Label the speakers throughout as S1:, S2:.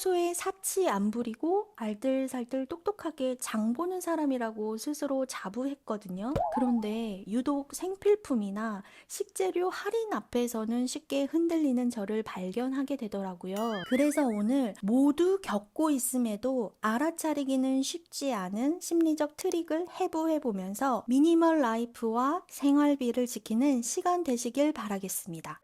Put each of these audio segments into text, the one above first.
S1: 평소에 사치 안 부리고 알뜰살뜰 똑똑하게 장 보는 사람이라고 스스로 자부했거든요. 그런데 유독 생필품이나 식재료 할인 앞에서는 쉽게 흔들리는 저를 발견하게 되더라고요. 그래서 오늘 모두 겪고 있음에도 알아차리기는 쉽지 않은 심리적 트릭을 해부해 보면서 미니멀 라이프와 생활비를 지키는 시간 되시길 바라겠습니다.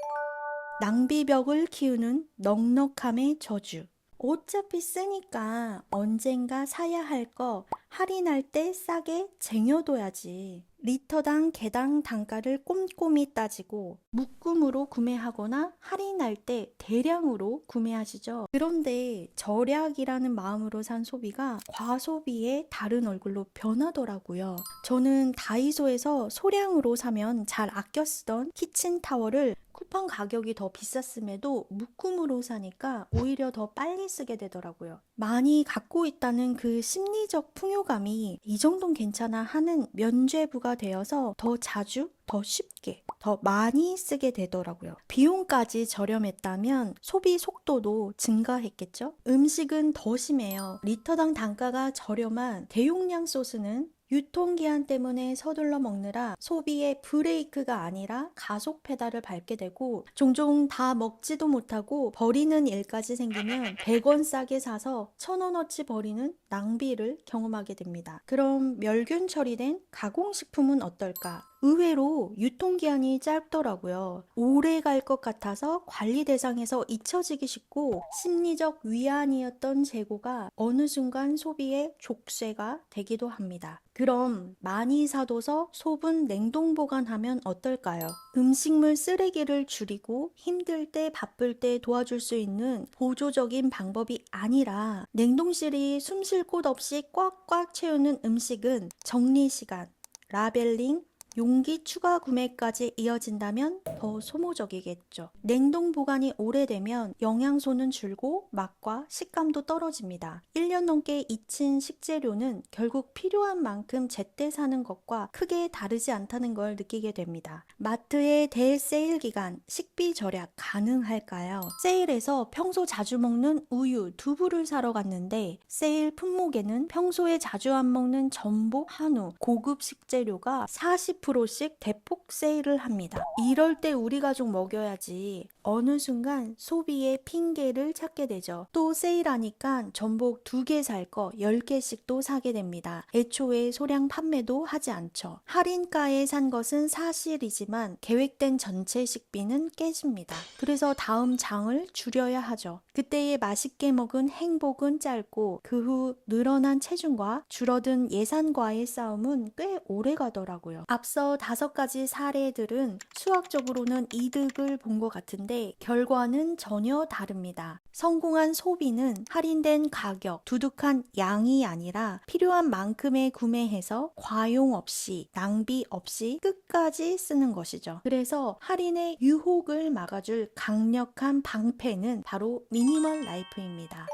S1: 낭비벽을 키우는 넉넉함의 저주. 어차피 쓰니까 언젠가 사야 할 거 할인할 때 싸게 쟁여둬야지. 리터당 개당 단가를 꼼꼼히 따지고 묶음으로 구매하거나 할인할 때 대량으로 구매하시죠. 그런데 절약이라는 마음으로 산 소비가 과소비의 다른 얼굴로 변하더라고요. 저는 다이소에서 소량으로 사면 잘 아껴 쓰던 키친타월을 쿠팡 가격이 더 비쌌음에도 묶음으로 사니까 오히려 더 빨리 쓰게 되더라고요. 많이 갖고 있다는 그 심리적 풍요감이 이 정도는 괜찮아 하는 면죄부가 되어서 더 자주, 더 쉽게, 더 많이 쓰게 되더라고요. 비용까지 저렴했다면 소비 속도도 증가했겠죠? 음식은 더 심해요. 리터당 단가가 저렴한 대용량 소스는 유통기한 때문에 서둘러 먹느라 소비의 브레이크가 아니라 가속 페달을 밟게 되고 종종 다 먹지도 못하고 버리는 일까지 생기면 100원 싸게 사서 1000원어치 버리는 낭비를 경험하게 됩니다. 그럼 멸균 처리된 가공식품은 어떨까? 의외로 유통기한이 짧더라고요. 오래 갈 것 같아서 관리 대상에서 잊혀지기 쉽고 심리적 위안이었던 재고가 어느 순간 소비의 족쇄가 되기도 합니다. 그럼 많이 사둬서 소분 냉동 보관하면 어떨까요? 음식물 쓰레기를 줄이고 힘들 때 바쁠 때 도와줄 수 있는 보조적인 방법이 아니라 냉동실이 숨 쉴 곳 없이 꽉꽉 채우는 음식은 정리 시간, 라벨링, 용기 추가 구매까지 이어진다면 더 소모적이겠죠. 냉동 보관이 오래되면 영양소는 줄고 맛과 식감도 떨어집니다. 1년 넘게 잊힌 식재료는 결국 필요한 만큼 제때 사는 것과 크게 다르지 않다는 걸 느끼게 됩니다. 마트의 대세일 기간 식비 절약 가능할까요? 세일에서 평소 자주 먹는 우유, 두부를 사러 갔는데 세일 품목에는 평소에 자주 안 먹는 전복, 한우, 고급 식재료가 40 10%씩 대폭 세일을 합니다. 이럴 때 우리 가족 먹여야지. 어느 순간 소비의 핑계를 찾게 되죠. 또 세일하니까 전복 두개살 거 10개씩도 사게 됩니다. 애초에 소량 판매도 하지 않죠. 할인가에 산 것은 사실이지만 계획된 전체 식비는 깨집니다. 그래서 다음 장을 줄여야 하죠. 그때의 맛있게 먹은 행복은 짧고 그 후 늘어난 체중과 줄어든 예산과의 싸움은 꽤 오래 가더라고요. 앞서 다섯 가지 사례들은 수학적으로는 이득을 본 것 같은데 결과는 전혀 다릅니다. 성공한 소비는 할인된 가격, 두둑한 양이 아니라 필요한 만큼의 구매해서 과용 없이, 낭비 없이 끝까지 쓰는 것이죠. 그래서 할인의 유혹을 막아줄 강력한 방패는 바로 미니멀 라이프입니다.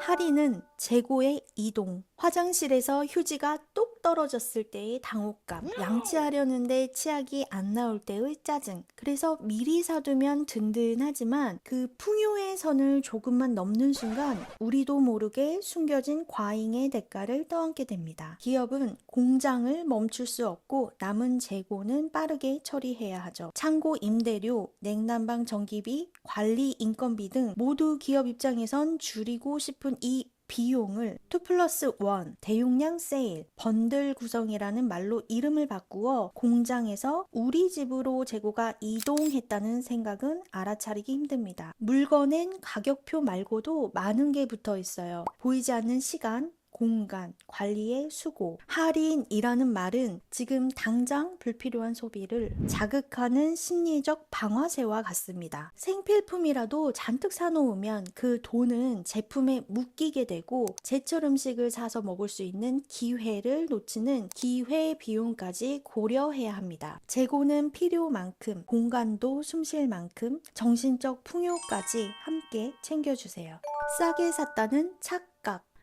S1: 할인은 재고의 이동, 화장실에서 휴지가 똑 떨어졌을 때의 당혹감, 양치하려는데 치약이 안 나올 때의 짜증. 그래서 미리 사두면 든든하지만 그 풍요의 선을 조금만 넘는 순간 우리도 모르게 숨겨진 과잉의 대가를 떠안게 됩니다. 기업은 공장을 멈출 수 없고 남은 재고는 빠르게 처리해야 하죠. 창고 임대료, 냉난방 전기비, 관리 인건비 등 모두 기업 입장에선 줄이고 싶은 이 비용을 2 플러스 1 대용량 세일 번들 구성이라는 말로 이름을 바꾸어 공장에서 우리 집으로 재고가 이동했다는 생각은 알아차리기 힘듭니다. 물건엔 가격표 말고도 많은 게 붙어 있어요. 보이지 않는 시간, 공간, 관리의 수고, 할인이라는 말은 지금 당장 불필요한 소비를 자극하는 심리적 방아쇠와 같습니다. 생필품이라도 잔뜩 사놓으면 그 돈은 제품에 묶이게 되고 제철 음식을 사서 먹을 수 있는 기회를 놓치는 기회 비용까지 고려해야 합니다. 재고는 필요만큼, 공간도 숨쉴 만큼, 정신적 풍요까지 함께 챙겨주세요. 싸게 샀다는 착각.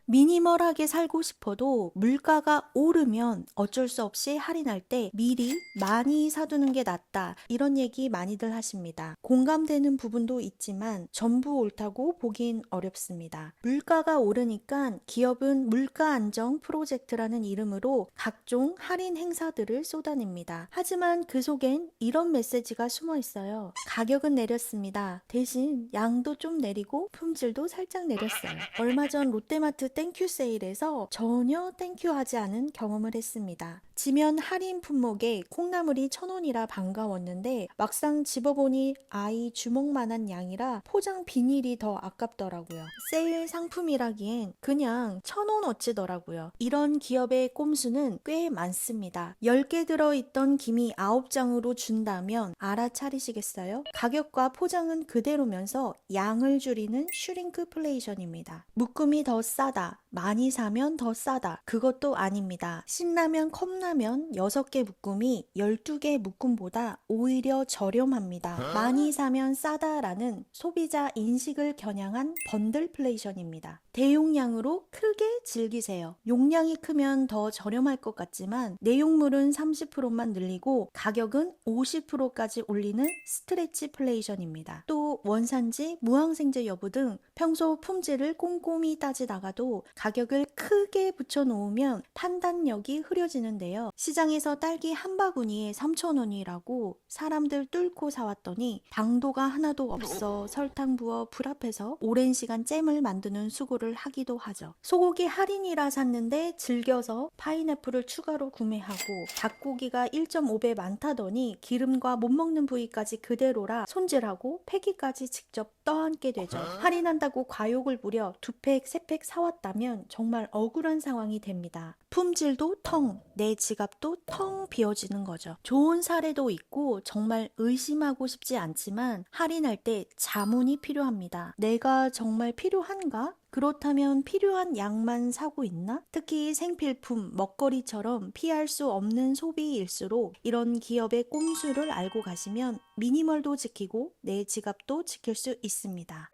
S1: 미니멀하게 살고 싶어도 물가가 오르면 어쩔 수 없이 할인할 때 미리 많이 사두는 게 낫다. 이런 얘기 많이들 하십니다. 공감되는 부분도 있지만 전부 옳다고 보긴 어렵습니다. 물가가 오르니까 기업은 물가 안정 프로젝트라는 이름으로 각종 할인 행사들을 쏟아냅니다. 하지만 그 속엔 이런 메시지가 숨어 있어요. 가격은 내렸습니다. 대신 양도 좀 내리고 품질도 살짝 내렸어요. 얼마 전 롯데마트 땡큐 세일에서 전혀 땡큐하지 않은 경험을 했습니다. 지면 할인 품목에 콩나물이 천 원이라 반가웠는데 막상 집어보니 아이 주먹만한 양이라 포장 비닐이 더 아깝더라고요. 세일 상품이라기엔 그냥 천원 어치더라고요. 이런 기업의 꼼수는 꽤 많습니다. 10개 들어있던 김이 9장으로 준다면 알아차리시겠어요? 가격과 포장은 그대로면서 양을 줄이는 슈링크플레이션입니다. 묶음이 더 싸다. 많이 사면 더 싸다. 그것도 아닙니다. 신라면 컵라면 6개 묶음이 12개 묶음보다 오히려 저렴합니다. 많이 사면 싸다라는 소비자 인식을 겨냥한 번들플레이션입니다. 대용량으로 크게 즐기세요. 용량이 크면 더 저렴할 것 같지만 내용물은 30%만 늘리고 가격은 50%까지 올리는 스트레치 플레이션입니다. 또 원산지, 무항생제 여부 등 평소 품질을 꼼꼼히 따지다가도 가 격을 크게 붙여놓으면 판단력이 흐려지는데요. 시장에서 딸기 한 바구니에 3,000원이라고 사람들 뚫고 사왔더니 당도가 하나도 없어 설탕 부어 불 앞에서 오랜 시간 잼을 만드는 수고를 하기도 하죠. 소고기 할인이라 샀는데 즐겨서 파인애플을 추가로 구매하고 닭고기가 1.5배 많다더니 기름과 못 먹는 부위까지 그대로라 손질하고 폐기까지 직접 떠안게 되죠. 할인한다고 과욕을 부려 두 팩, 세 팩 사왔다 면 정말 억울한 상황이 됩니다. 품질도 텅, 내 지갑도 텅 비어지는 거죠. 좋은 사례도 있고 정말 의심하고 싶지 않지만 할인할 때 자문이 필요합니다. 내가 정말 필요한가? 그렇다면 필요한 양만 사고 있나? 특히 생필품, 먹거리처럼 피할 수 없는 소비일수록 이런 기업의 꼼수를 알고 가시면 미니멀도 지키고 내 지갑도 지킬 수 있습니다.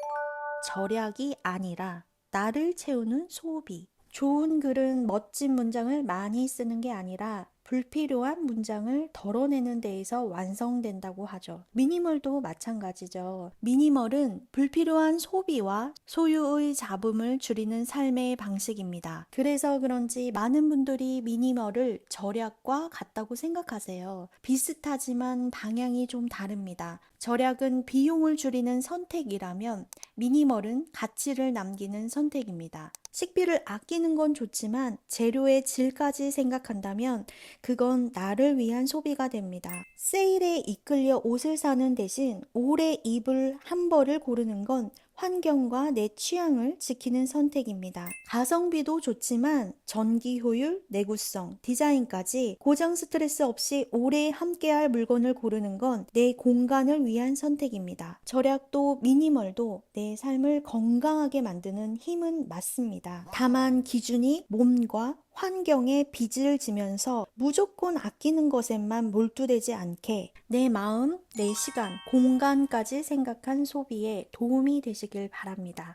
S1: 절약이 아니라 나를 채우는 소비. 좋은 글은 멋진 문장을 많이 쓰는 게 아니라 불필요한 문장을 덜어내는 데에서 완성된다고 하죠. 미니멀도 마찬가지죠. 미니멀은 불필요한 소비와 소유의 잡음을 줄이는 삶의 방식입니다. 그래서 그런지 많은 분들이 미니멀을 절약과 같다고 생각하세요. 비슷하지만 방향이 좀 다릅니다. 절약은 비용을 줄이는 선택이라면 미니멀은 가치를 남기는 선택입니다. 식비를 아끼는 건 좋지만 재료의 질까지 생각한다면 그건 나를 위한 소비가 됩니다. 세일에 이끌려 옷을 사는 대신 오래 입을 한 벌을 고르는 건 환경과 내 취향을 지키는 선택입니다. 가성비도 좋지만 전기 효율, 내구성, 디자인까지 고장 스트레스 없이 오래 함께할 물건을 고르는 건 내 공간을 위한 선택입니다. 절약도 미니멀도 내 삶을 건강하게 만드는 힘은 맞습니다. 다만 기준이 몸과 환경에 빚을 지면서 무조건 아끼는 것에만 몰두되지 않게 내 마음, 내 시간, 공간까지 생각한 소비에 도움이 되시길 바랍니다.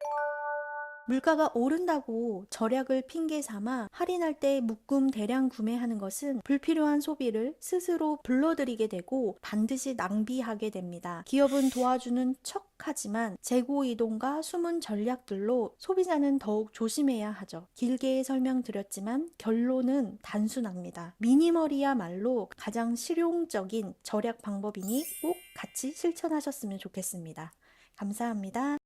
S1: 물가가 오른다고 절약을 핑계 삼아 할인할 때 묶음 대량 구매하는 것은 불필요한 소비를 스스로 불러들이게 되고 반드시 낭비하게 됩니다. 기업은 도와주는 척 하지만 재고 이동과 숨은 전략들로 소비자는 더욱 조심해야 하죠. 길게 설명드렸지만 결론은 단순합니다. 미니멀이야말로 가장 실용적인 절약 방법이니 꼭 같이 실천하셨으면 좋겠습니다. 감사합니다.